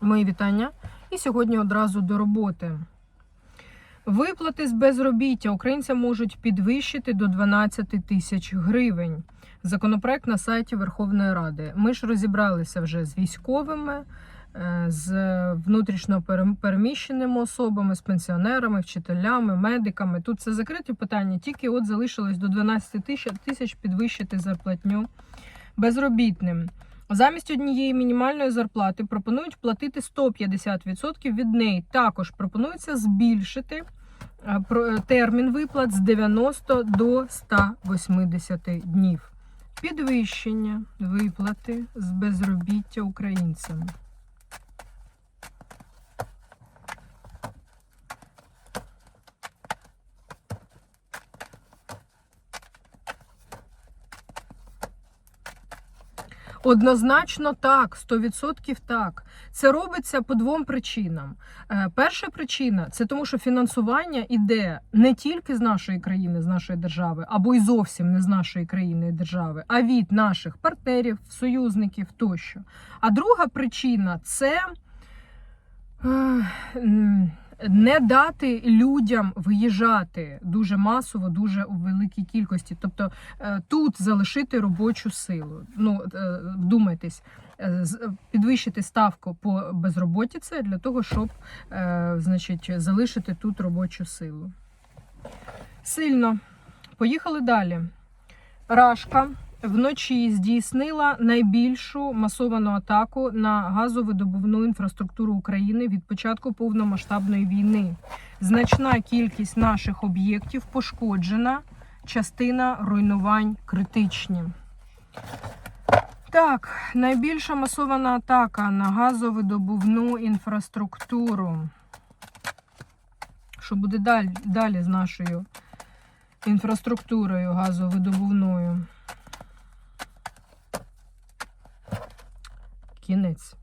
Мої вітання. І сьогодні одразу до роботи. Виплати з безробіття українцям можуть підвищити до 12 тисяч гривень. Законопроект на сайті Верховної Ради. Ми ж розібралися вже з військовими, е, з внутрішньо переміщеними особами, з пенсіонерами, вчителями, медиками. Тут це закриті питання, тільки от залишилось до 12 тисяч- тисяч підвищити зарплатню безробітним. Замість однієї мінімальної зарплати пропонують платити 150% від неї. Також пропонується збільшити е, е, термін виплат з 90 до 180 днів. Підвищення виплати з безробіття українцям. Однозначно так, 100% так. Це робиться по двом причинам. Е, Перша причина це тому, що фінансування іде не тільки з нашої країни, з нашої держави, або й зовсім не з нашої країни і держави, а від наших партнерів, союзників тощо. А друга причина це. Не дати людям виїжджати дуже масово, дуже у великій кількості, тобто е, тут залишити робочу силу. Ну е, вдумайтесь, е, підвищити ставку по безроботі це для того, щоб значить, залишити тут робочу силу. Сильно. Поїхали далі. Рашка вночі здійснила найбільшу масовану атаку на газовидобувну інфраструктуру України від початку повномасштабної війни. Значна кількість наших об'єктів пошкоджена, частина руйнувань критичні. Так, найбільша масована атака на газовидобувну інфраструктуру. Що буде далі, далі з нашою інфраструктурою газовидобувною? Кінець.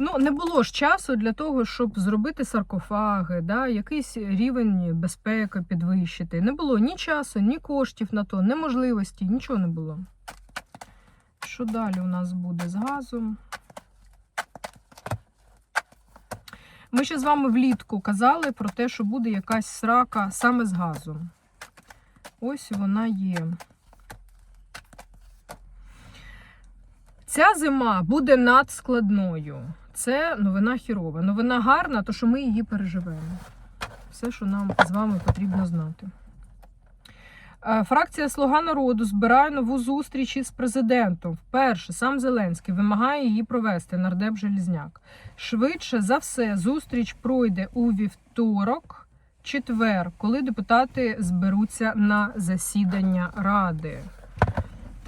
Ну, не було ж часу для того, щоб зробити саркофаги, да, якийсь рівень безпеки підвищити. Не було ні часу, ні коштів на то, ні можливості, нічого не було. Що далі у нас буде з газом? Ми ще з вами влітку казали про те, що буде якась срака саме з газом. Ось вона є. Ця зима буде надскладною. Це новина хірова. Новина гарна, то що ми її переживемо. Все, що нам з вами потрібно знати. Е, Фракція Слуга народу збирає нову зустріч із президентом. Вперше сам Зеленський вимагає її провести нардеп Желізняк. Швидше за все, зустріч пройде у вівторок, четвер, коли депутати зберуться на засідання ради.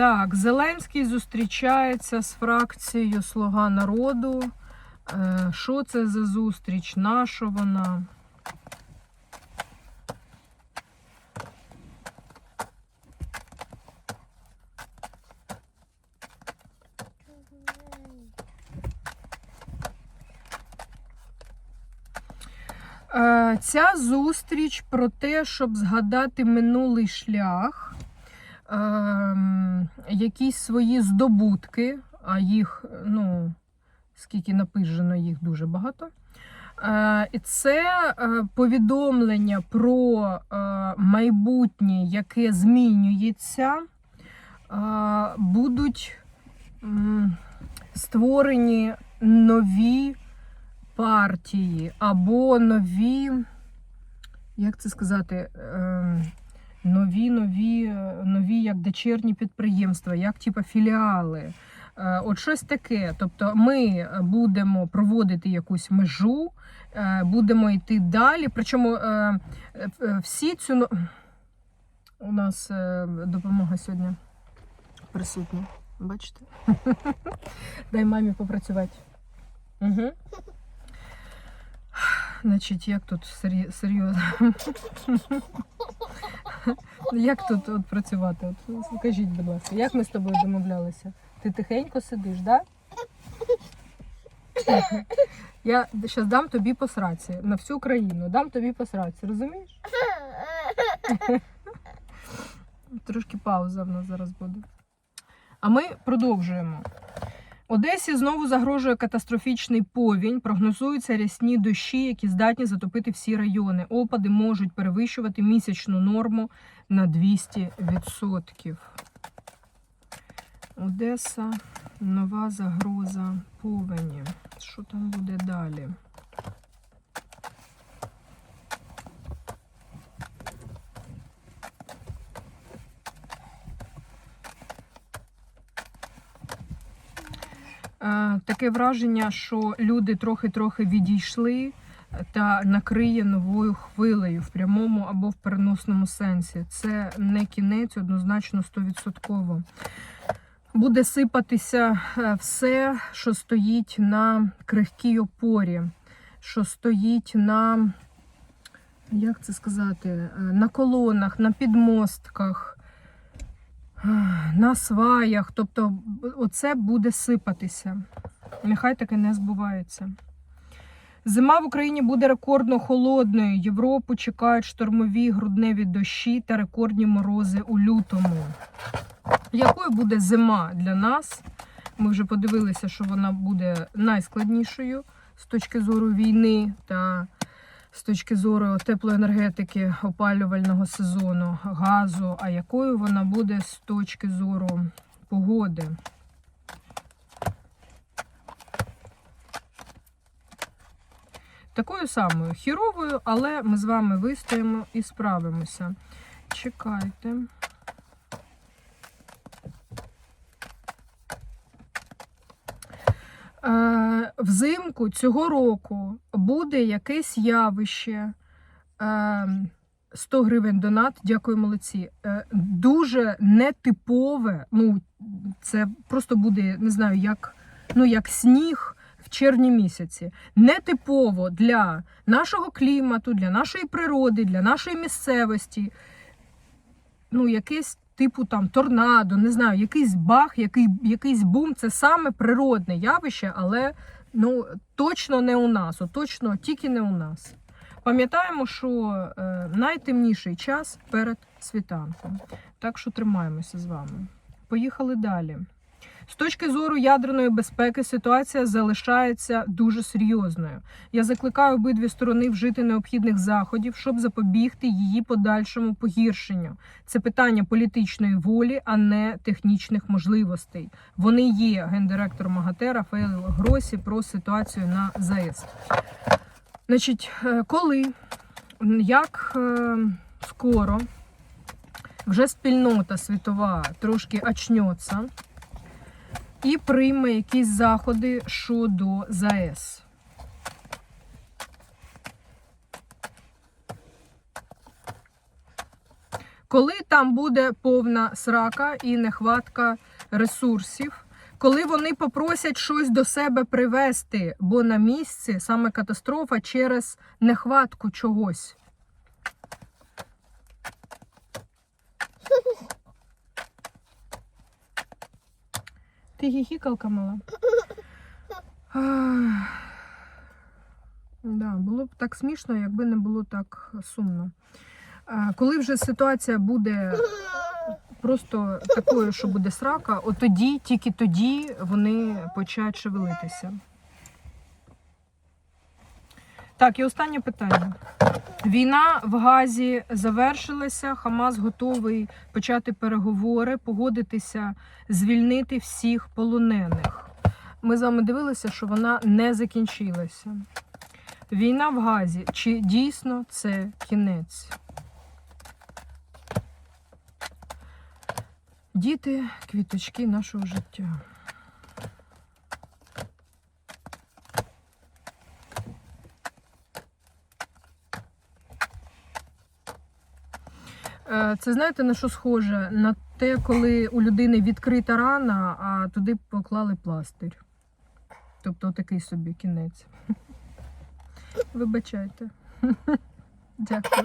Так, Зеленський зустрічається з фракцією Слуга народу. Е, Що це за зустріч? Наша вона? Е, Ця зустріч про те, щоб згадати минулий шлях, якісь свої здобутки, а їх, ну, скільки напижено, їх дуже багато. Е, І це е, повідомлення про е, майбутнє, яке змінюється, будуть створені нові партії або нові, як це сказати, ем, нові, нові, нові як дочірні підприємства, як типу філіали. Е, От щось таке. Тобто ми будемо проводити якусь межу, е, будемо йти далі. Причому е, всі цю у нас допомога сьогодні присутня. Бачите? Дай мамі попрацювати. Угу. Значить, як тут серйозно? Як тут от працювати? От скажіть, будь ласка, як ми з тобою домовлялися? Ти тихенько сидиш, так? Да? Я зараз дам тобі по сраці на всю країну, дам тобі по сраці, розумієш? Трошки пауза в нас зараз буде. А ми продовжуємо. Одесі знову загрожує катастрофічний повінь. Прогнозуються рясні дощі, які здатні затопити всі райони. Опади можуть перевищувати місячну норму на 200%. Одеса, нова загроза повені. Що там буде далі? Таке враження, що люди трохи-трохи відійшли та накриє новою хвилею в прямому або в переносному сенсі. Це не кінець, однозначно 100%. Буде сипатися е, все, що стоїть на крихкій опорі, що стоїть на, як це сказати, е, на колонах, на підмостках, е, на сваях. Тобто, оце буде сипатися. Нехай таке не збувається. Зима в Україні буде рекордно холодною. Європу чекають штормові грудневі дощі та рекордні морози у лютому. Якою буде зима для нас? Ми вже подивилися, що вона буде найскладнішою з точки зору війни та з точки зору теплоенергетики опалювального сезону, газу. А якою вона буде з точки зору погоди? Такою самою хіровою, але ми з вами вистоїмо і справимося. Чекайте. Е, взимку цього року буде якесь явище. Е, 100 гривень донат, дякую, молодці. Е, дуже нетипове. Ну, це просто буде, не знаю, як, ну, як сніг в червні місяці. Нетипово для нашого клімату, для нашої природи, для нашої місцевості. Ну, якесь типу там торнадо, не знаю, якийсь бах, який, якийсь бум. Це саме природне явище, але ну, точно не у нас, точно тільки не у нас. Пам'ятаємо, що е, найтемніший час перед світанком. Так що тримаємося з вами. Поїхали далі. З точки зору ядерної безпеки ситуація залишається дуже серйозною. Я закликаю обидві сторони вжити необхідних заходів, щоб запобігти її подальшому погіршенню. Це питання політичної волі, а не технічних можливостей. Вони є гендиректор МАГАТЕ Рафаель Гросі про ситуацію на ЗАЕС. Значить, е, коли, як е, скоро вже спільнота світова трошки очнеться і прийме якісь заходи щодо ЗАЕС. Коли там буде повна срака і нехватка ресурсів, коли вони попросять щось до себе привезти, бо на місці саме катастрофа через нехватку чогось. Ти гіхікалка мала? Да, було б так смішно, якби не було так сумно. Коли вже ситуація буде просто такою, що буде срака, от тоді, тільки тоді вони почать шевелитися. Так, і останнє питання. Війна в Газі завершилася. Хамас готовий почати переговори, погодитися, звільнити всіх полонених. Ми з вами дивилися, що вона не закінчилася. Війна в Газі. Чи дійсно це кінець? Діти, квіточки нашого життя. Це знаєте на що схоже? На те, коли у людини відкрита рана, а туди поклали пластир. Тобто такий собі кінець. Вибачайте. Дякую.